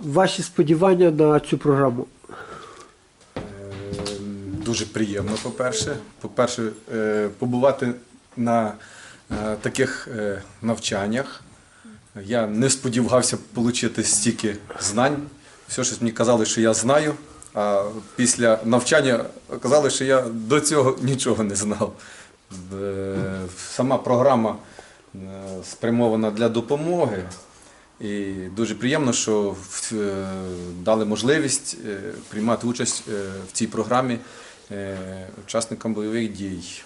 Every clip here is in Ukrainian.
Ваші сподівання на цю програму? Е, Дуже приємно, по-перше. По-перше, е, побувати на е, таких е, навчаннях. Я не сподівався отримати стільки знань. Все, що мені казали, що я знаю, а після навчання казали, що я до цього нічого не знав. Сама програма спрямована для допомоги. І дуже приємно, що е, дали можливість е, приймати участь е, в цій програмі учасникам бойових дій.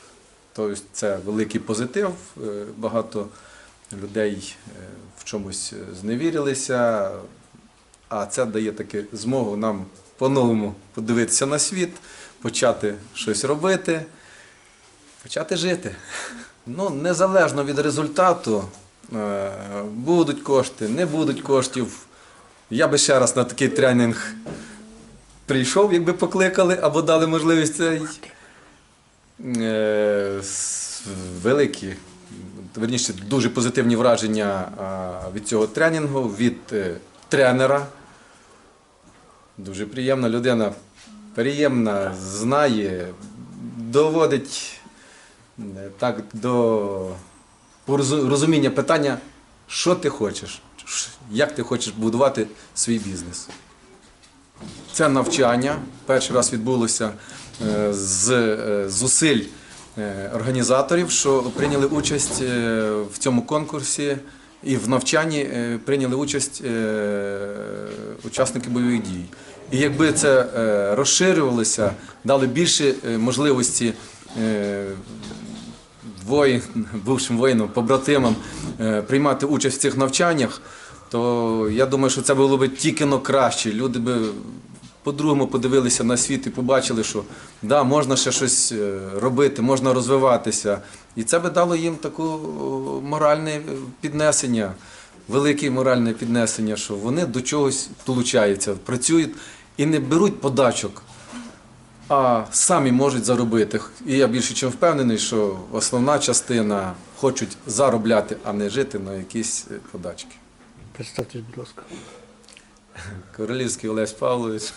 Тобто це великий позитив. Багато людей в чомусь зневірилися, а це дає таки змогу нам по-новому подивитися на світ, почати щось робити, почати жити. Ну, незалежно від результату, будуть кошти, не будуть коштів. Я би ще раз на такий тренінг прийшов, якби покликали або дали можливість цей е, великі, верніше, дуже позитивні враження від цього тренінгу, від е, тренера. Дуже приємна людина, приємна, знає, доводить е, так до розуміння питання, що ти хочеш, як ти хочеш будувати свій бізнес. Це навчання перший раз відбулося е, з е, зусиль е, організаторів, що прийняли участь в цьому конкурсі і в навчанні прийняли участь учасники бойових дій. І якби це розширювалося, дали більше можливості воїн, бувшим воїнам, побратимам е, приймати участь в цих навчаннях, то я думаю, що це було б тільки но краще. Люди би по-другому подивилися на світ і побачили, що да, можна ще щось е, робити, можна розвиватися. І це би дало їм таке моральне піднесення, велике моральне піднесення, що вони до чогось долучаються, працюють і не беруть подачок а самі можуть заробити. І я більше чим впевнений, що основна частина хочуть заробляти, а не жити на якісь е, подачки. Представтесь, будь ласка. Королівський Олесь Павлович,